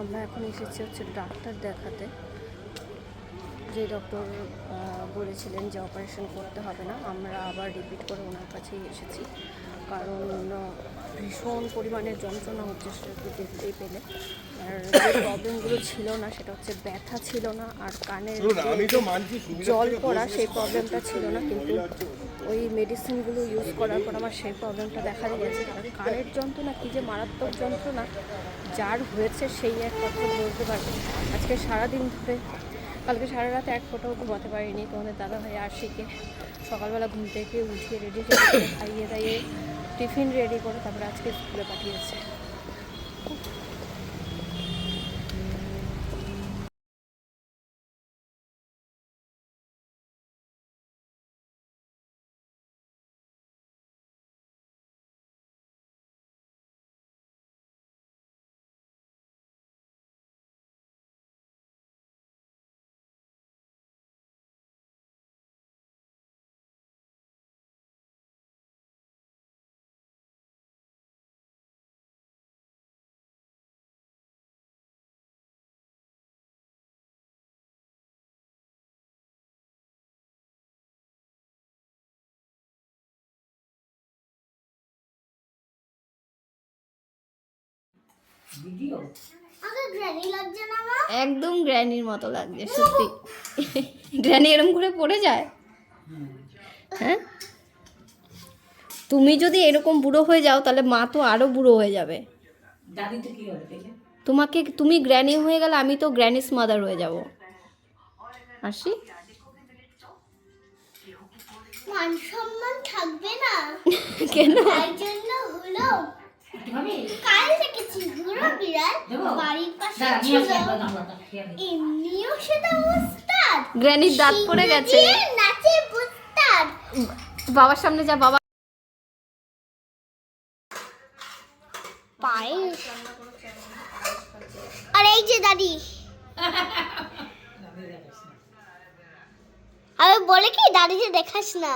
আমরা এখন এসেছি হচ্ছে ডাক্তার দেখাতে, যে ডক্টর বলেছিলেন যে অপারেশন করতে হবে না, আমরা আবার রিপিট করে ওনার কাছেই এসেছি। কারণ ভীষণ পরিমাণে যন্ত্রণা হচ্ছে সেটা দেখতেই পেলে আর যে প্রবলেমগুলো ছিল না সেটা হচ্ছে ব্যথা ছিল না আর কানের জল পড়া সেই প্রবলেমটা ছিল না কিন্তু ওই মেডিসিনগুলো ইউজ করার পর আমার সেই প্রবলেমটা দেখা দিয়েছে আর কানের যন্ত্রণা কী যে মারাত্মক যন্ত্রণা যার হয়েছে সেই একমাত্র বলতে পারবে আজকে সারাদিন ধরে কালকে সারা রাতে এক ফোটাও ঘুমাতে পারিনি। তোমাদের দাদা ভাই আশিকে সকালবেলা ঘুম থেকে উঠিয়ে রেডি করে খাইয়ে দাইয়ে টিফিন রেডি করে তারপরে আজকে স্কুলে পাঠিয়েছে। একদম গ্র্যানির মতো লাগছে সত্যি। গ্র্যানি এরম করে পড়ে যায়? হ্যাঁ? তুমি যদি এরকম বুড়ো হয়ে যাও তাহলে মা তো আরও বুড়ো হয়ে যাবে। তোমাকে তুমি গ্র্যানি হয়ে গেলে আমি তো গ্র্যানিস মাদার হয়ে যাব। আসি মান সম্মান থাকবে না। কেন? তাই জন্য হলো একটু হবে কাল দেখেছি বুড়ো বিড়াল। বাড়ির পাশে দাঁড়া নিয়ে আসি ছিল একবার গামলাটা খেয়ে নি। এমনিও সেটা উস্তাদ গ্র্যানির দাঁত পড়ে গেছে। নাচে উস্তাদ বাবার সামনে যা বাবা। পায়েস। আর এই যে দাদি। আমি বলে কি দাদিকে দেখাস না।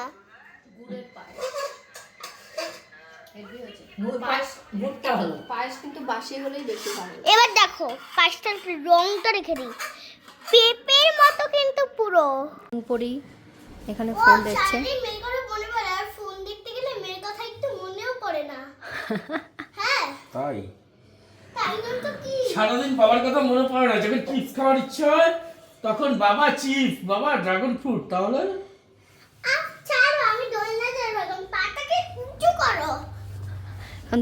গুড় পায়েস গুড়টা ভালো। পায়েস কিন্তু বাসি হলেই বেশি ভালো। এবার দেখো পায়েসটার রংটা রেখে দিই। পেঁপের মতো কিন্তু পুরো। পড়ি এখানে ফোন দেখছে ফোন দেখতে গেলে মেয়ের কথা একটু মনেও পড়ে না। হ্যাঁ। তাই? তাই তো কি? সারাদিন বাবার কথা মনে পড়ে না যখন চিপস খাওয়ার ইচ্ছে হয় তখন বাবা চিপস বাবা ড্রাগন ফ্রুট তাহলে? আমি দোলনা এখন পাটাকে উঁচু করো।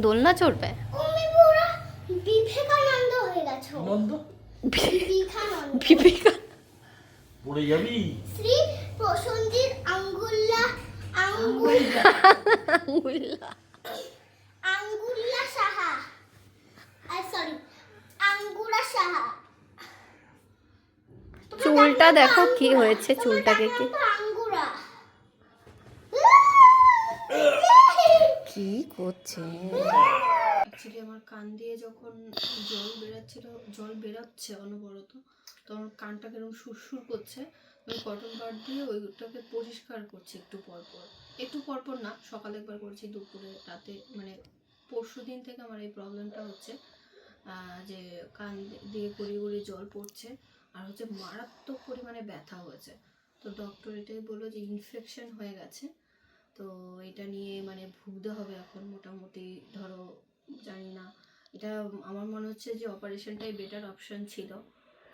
দোলনা চড়বে? তুমি বিবেকানন্দ হয়ে গেছো। বিবেকানন্দ? পড়ে যাবি? শ্রী প্রসঞ্জিৎ আঙ্গুল্লা আঙ্গুল আঙ্গুল্লা। আঙ্গুল্লা সাহা। আর সরি আঙ্গুরা সাহা। চুলটা দেখো কি হয়েছে, চুলটাকে কি? তো আঙ্গুরা কি করছে? অ্যাকচুয়ালি আমার কান দিয়ে যখন জল বেরাচ্ছিল, জল বেরাচ্ছে অনবরত, তখন কানটা কেরম সুরসুর করছে আমি কটন বার দিয়ে ওইটাকে পরিষ্কার করছি একটু পর পর। একটু পর পর না, সকালে একবার করছি, দুপুরে, রাতে মানে পরশু দিন থেকে আমার এই প্রবলেমটা হচ্ছে যে কান দিয়ে গড়িয়ে গড়িয়ে জল পড়ছে, আর হচ্ছে মারাত্মক পরিমাণে ব্যথা হয়েছে। তো ডক্টর এটাই বলল যে ইনফেকশন হয়ে গেছে তো এটা নিয়ে মানে ভুগতে হবে এখন মোটামুটি, ধরো জানি না এটা আমার মনে হচ্ছে যে অপারেশনটাই বেটার অপশন ছিল।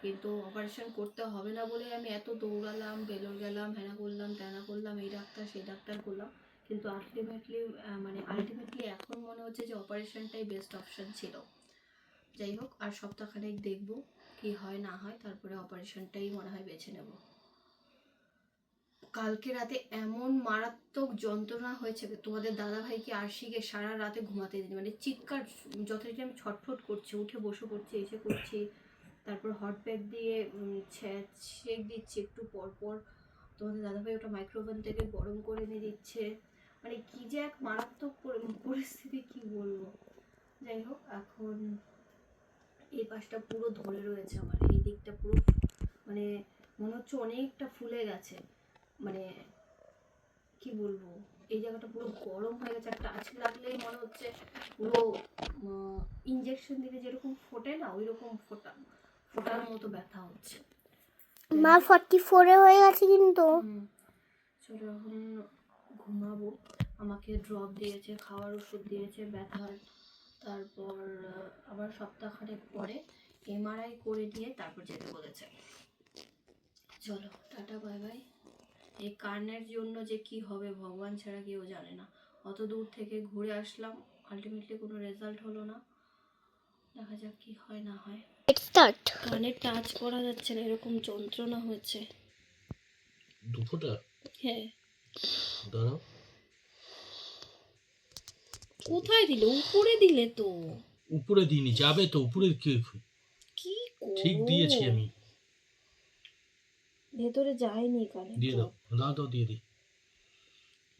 কিন্তু অপারেশন করতে হবে না বলে আমি এত দৌড়ালাম বেলোর গেলাম হ্যানা করলাম ত্যানা করলাম, এই ডাক্তার, সেই ডাক্তার করলাম। কিন্তু আলটিমেটলি মানে আলটিমেটলি এখন মনে হচ্ছে যে অপারেশনটাই বেস্ট অপশন ছিল। যাই হোক, আর সপ্তাহখানেক দেখব কি হয় না হয়, তারপরে অপারেশনটাই মনে হয় বেছে নেব। কালকে রাতে এমন মারাত্মক যন্ত্রণা হয়েছে তোমাদের দাদা ভাইকে আরশিকে সারা রাতে ঘুমাতে দিন মানে চিৎকার যথারীতি আমি ছটফট করছি উঠে বসে পড়ছি এসে করছি তারপর হট প্যাক দিয়ে উম, ছে- দিচ্ছি একটু পর পর। তোমাদের দাদা ভাই ওটা মাইক্রোওভেন থেকে গরম করে এনে দিচ্ছে। মানে কি যে এক মারাত্মক পরিস্থিতি কি বলব? যাই হোক এখন এই পাশটা পুরো ধরে রয়েছে আমার এই দিকটা পুরো মানে মনে হচ্ছে অনেকটা ফুলে গেছে। মানে কি বলব? এই জায়গাটা পুরো গরম হয়ে গেছে। আর টাচ লাগলেই মনে হচ্ছে পুরো ইঞ্জেকশন দিলে যেরকম ফোটে না ওই রকম ফোটা ফোটার মতো ব্যথা হচ্ছে। মা ফর্টি ফোরে হয়ে গেছে কিন্তু। চলো এখন ঘুমাবো। আমাকে ড্রপ দিয়েছে খাওয়ার ওষুধ দিয়েছে ব্যথার। তারপর আবার সপ্তাহখানেক পরে এমআরআই করে দিয়ে তারপর যেতে বলেছে। চলো টাটা বাই বাই। এই কানের জন্য যে কি হবে ভগবান ছাড়া কেউ জানে না। অত দূর থেকে ঘুরে আসলাম আলটিমেটলি কোনো রেজাল্ট হলো না। দেখা যাক কি হয় না হয়। স্টার্ট কানে টাচ করা যাচ্ছে না এরকম যন্ত্রণা হয়েছে। দুপুরটা হ্যাঁ। দাঁড়াও। কোথায় দিলে? উপরে দিলে তো। উপরে দিইনি যাবে তো উপরে কি কি ঠিক দিয়েছি আমি। ভেতরে যায়নি কানে দিয়ে দাও দাও দাও দিয়ে দিই।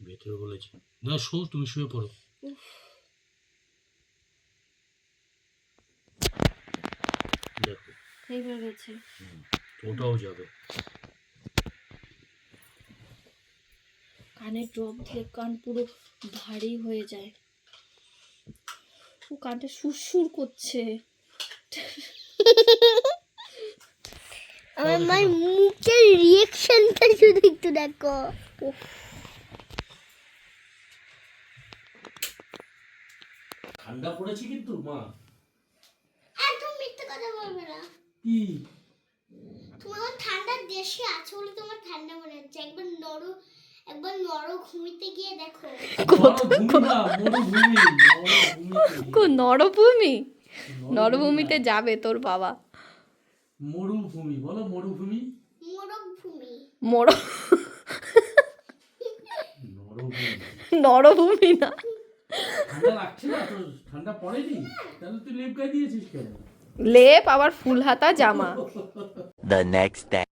ভেতরে বলেছি। না শো তুমি শুয়ে পড়ো। দেখো। এইবার গেছে। ওটাও যাবে। কানে ড্রপ দিলে কান পুরো ভারী হয়ে যায়। ও কানটা সুরসুর করছে। আমার মায়ের মুখের রিয়েকশনটা শুধু একটু দেখো। ঠান্ডা পড়েছে কিন্তু মা। একদম মিথ্যে কথা বলবে না। কি? তোমার ঠান্ডা দেশে আছে বলে তোমার ঠান্ডা মনে হচ্ছে। একবার নর একবার নর ঘুমিতে গিয়ে দেখো। নরভূমি নরভূমিতে যাবে তোর বাবা। মরুভূমি বলো মরুভূমি। মরুভূমি। ভূমি মর মরুভূমি নরভূমি না। ঠান্ডা লাগছে না তো ঠান্ডা পড়েনি? তাহলে তুই লেপ গায়ে দিয়েছিস কেন? লেপ আবার ফুল হাতা জামা। The next day.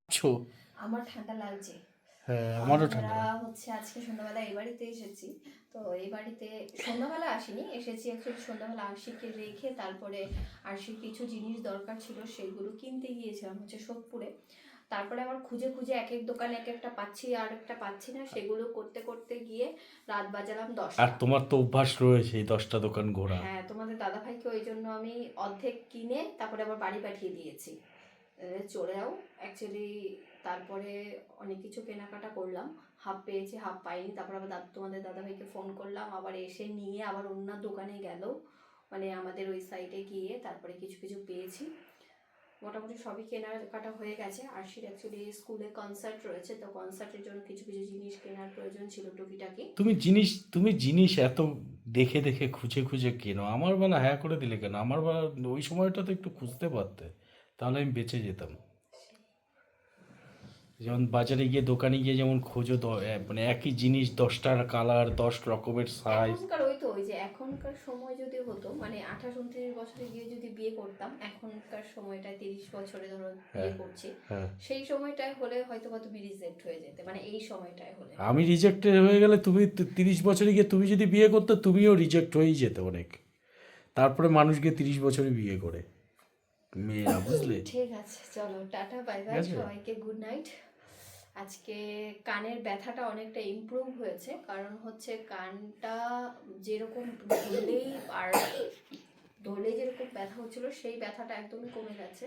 আমার ঠান্ডা লাগছে। হ্যাঁ আমারও ঠান্ডা। আমরা হচ্ছে আজকে সন্ধ্যাবেলা এই বাড়িতে এসেছি। তো এই বাড়িতে সন্ধ্যাবেলা আসিনি এসেছি অ্যাকচুয়ালি সন্ধ্যাবেলা আরশিকে রেখে তারপরে আরশির কিছু জিনিস দরকার ছিল সেগুলো কিনতে গিয়েছিলাম হচ্ছে সোদপুরে। তারপরে আবার খুঁজে খুঁজে এক এক দোকানে এক একটা পাচ্ছি আর একটা পাচ্ছি না সেগুলো করতে করতে গিয়ে রাত বাজালাম দশটা। আর তোমার তো অভ্যাস রয়েছে এই দশটা দোকান ঘোরা। হ্যাঁ তোমাদের দাদা ভাইকে ওই জন্য আমি অর্ধেক কিনে তারপরে আবার বাড়ি পাঠিয়ে দিয়েছি। চলে যাও। অ্যাকচুয়ালি তারপরে অনেক কিছু কেনাকাটা করলাম। হাফ পেয়েছি, হাফ পাইনি। তারপর আবার দাদা তোমাদের দাদা ভাইকে ফোন করলাম। আবার এসে নিয়ে আবার অন্য দোকানে গেল। মানে আমাদের ওই সাইডে গিয়ে তারপরে কিছু কিছু পেয়েছি। মোটামুটি সবই কেনাকাটা হয়ে গেছে। আর আরশির অ্যাকচুয়ালি স্কুলে কনসার্ট রয়েছে। তো কনসার্টের জন্য কিছু কিছু জিনিস কেনার প্রয়োজন ছিল টুকিটাকি। তুমি জিনিস তুমি জিনিস এত দেখে দেখে, খুঁজে খুঁজে কেনো? আমার বেলা হ্যাঁ করে দিলে কেন? আমার বেলা ওই সময়টা তো একটু খুঁজতে পারতে। তাহলে আমি বেঁচে যেতাম। যেমন বাজারে গিয়ে দোকানে গিয়ে যেমন খোঁজো মানে একই জিনিস দশটার কালার দশ রকমের সাইজ এখনকার ওই তো ওই যে এখনকার সময় যদি হতো মানে আঠাশ উনত্রিশ বছরে গিয়ে যদি বিয়ে করতাম এখনকার সময়টা তিরিশ বছরে ধরো বিয়ে হ্যাঁ। করছি হ্যাঁ। সেই সময়টায় হলে হয়তো বা তুমি রিজেক্ট হয়ে যেতে মানে এই সময়টায় হলে। আমি রিজেক্টেড হয়ে গেলে তুমি তিরিশ বছরে গিয়ে তুমি যদি বিয়ে করতে তুমিও রিজেক্ট হয়েই যেতে অনেক। তারপরে মানুষ গিয়ে তিরিশ বছরে বিয়ে করে। মেয়েরা বুঝলে? ঠিক আছে চলো টাটা বাই বাই সবাইকে গুড নাইট আজকে কানের ব্যথাটা অনেকটা ইমপ্রুভ হয়েছে, কারণ হচ্ছে কানটা যেরকম ধরলেই আর ধরলেই যেরকম ব্যথা হচ্ছিল, সেই ব্যথাটা একদমই কমে গেছে।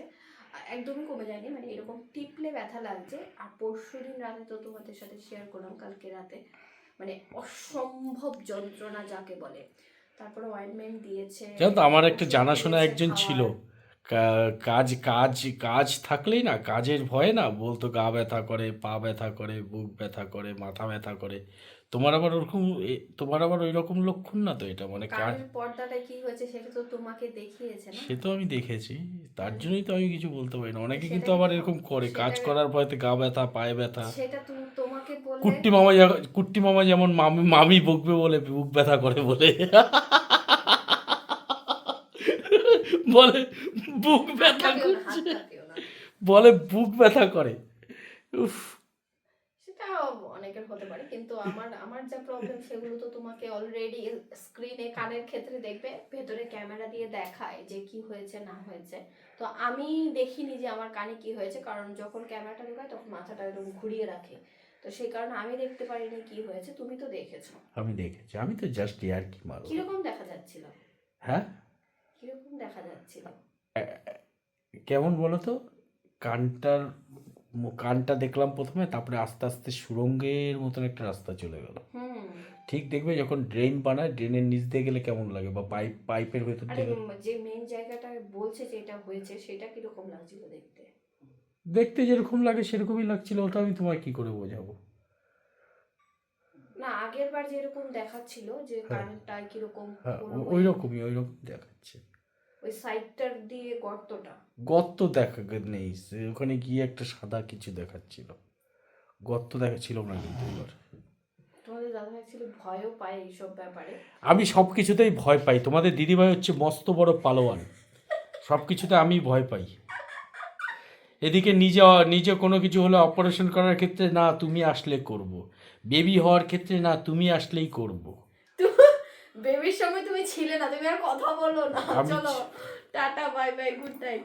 একদমই কমে যায়নি মানে এরকম টিপলে ব্যথা লাগছে। আর পরশু দিন রাতে তো তোমাদের সাথে শেয়ার করলাম, কালকে রাতে। মানে অসম্ভব যন্ত্রণা যাকে বলে। তারপরে অয়েনমেন্ট দিয়েছে। জানো তো, আমার একটা জানাশোনা একজন ছিল। কাজ কাজ কাজ থাকলেই না কাজের ভয়ে না বলতো গা ব্যথা করে পা ব্যথা করে বুক ব্যথা করে মাথা ব্যথা করে। তোমার আবার ওরকম তোমার আবার ওই রকম লক্ষণ না তো এটা? মানে কাজ পর্দাটা কি হয়েছে সেটা তো তোমাকে দেখিয়েছে না? সে তো আমি দেখেছি। তার জন্যই তো আমি কিছু বলতে পারি না। অনেকে কিন্তু আবার এরকম করে কাজ করার ভয়তে গা ব্যথা পায়ে ব্যথা। সেটা তুমি তোমাকে বললে কুট্টি মামা যা- কুট্টি মামা যেমন মামি মামি বকবে বলে বুক ব্যথা করে বলে। বলে বুক ব্যথা করছে। বলে বুক ব্যথা করে। উফ। সেটা অনেকের হতে পারে কিন্তু আমার আমার যা প্রবলেম সেগুলো তো তোমাকে অলরেডি স্ক্রিনে কানের ক্ষেত্রে দেখবে ভেতরে ক্যামেরা দিয়ে দেখায় যে কি হয়েছে না হয়েছে। তো আমি দেখিনি যে আমার কানে কি হয়েছে কারণ যখন ক্যামেরাটা ঢোকায় তখন মাথাটা এরকম ঘুরিয়ে রাখে। তো তো সেই কারণে আমি দেখতে পারিনি কি হয়েছে তুমি তো দেখেছ। আমি দেখেছি। আমি তো জাস্ট ইয়ার কি মারো কীরকম দেখা যাচ্ছিল? হ্যাঁ? কীরকম দেখা যাচ্ছিল? কেমন বলো তো কানটার কানটা দেখলাম প্রথমে তারপরে আস্তে আস্তে সুরঙ্গের মতন একটা রাস্তা চলে গেল। ঠিক দেখবে যখন ড্রেন বানায় ড্রেনের নিচ দিয়ে গেলে কেমন লাগে? বা পাইপ পাইপের ভেতর উম, যে মেন জায়গাটা বলছে যে এটা হয়েছে সেটা কীরকম লাগছিল দেখতে? দেখতে যেরকম লাগে সেরকমই লাগছিল ওটা আমি তোমায় কি করে বোঝাবো? না আগের বার যেরকম দেখাচ্ছিল যে হ্যাঁ। কারেন্টটা কীরকম হ্যাঁ ওই রকমই ওই রকম দেখাচ্ছে। ওই সাইডটার দিয়ে গর্তটা। গর্ত দেখা নেই ওখানে গিয়ে একটা সাদা কিছু দেখাচ্ছিল। গর্ত দেখাচ্ছিল না কিন্তু এবার। তোমাদের দাদা অ্যাকচুয়ালি ভয়ও পায় এইসব ব্যাপারে। আমি সব কিছুতেই ভয় পাই। তোমাদের দিদিভাই হচ্ছে মস্ত বড় পালোয়ান। সব কিছুতে আমি ভয় পাই। এদিকে নিজে নিজে কোনো কিছু হলে অপারেশন করার ক্ষেত্রে না তুমি আসলে করব। বেবি হওয়ার ক্ষেত্রে না তুমি আসলেই করব। বেবির সময় তুমি ছিলে না তুমি আর কথা বলো না। চলো tata bye bye good night.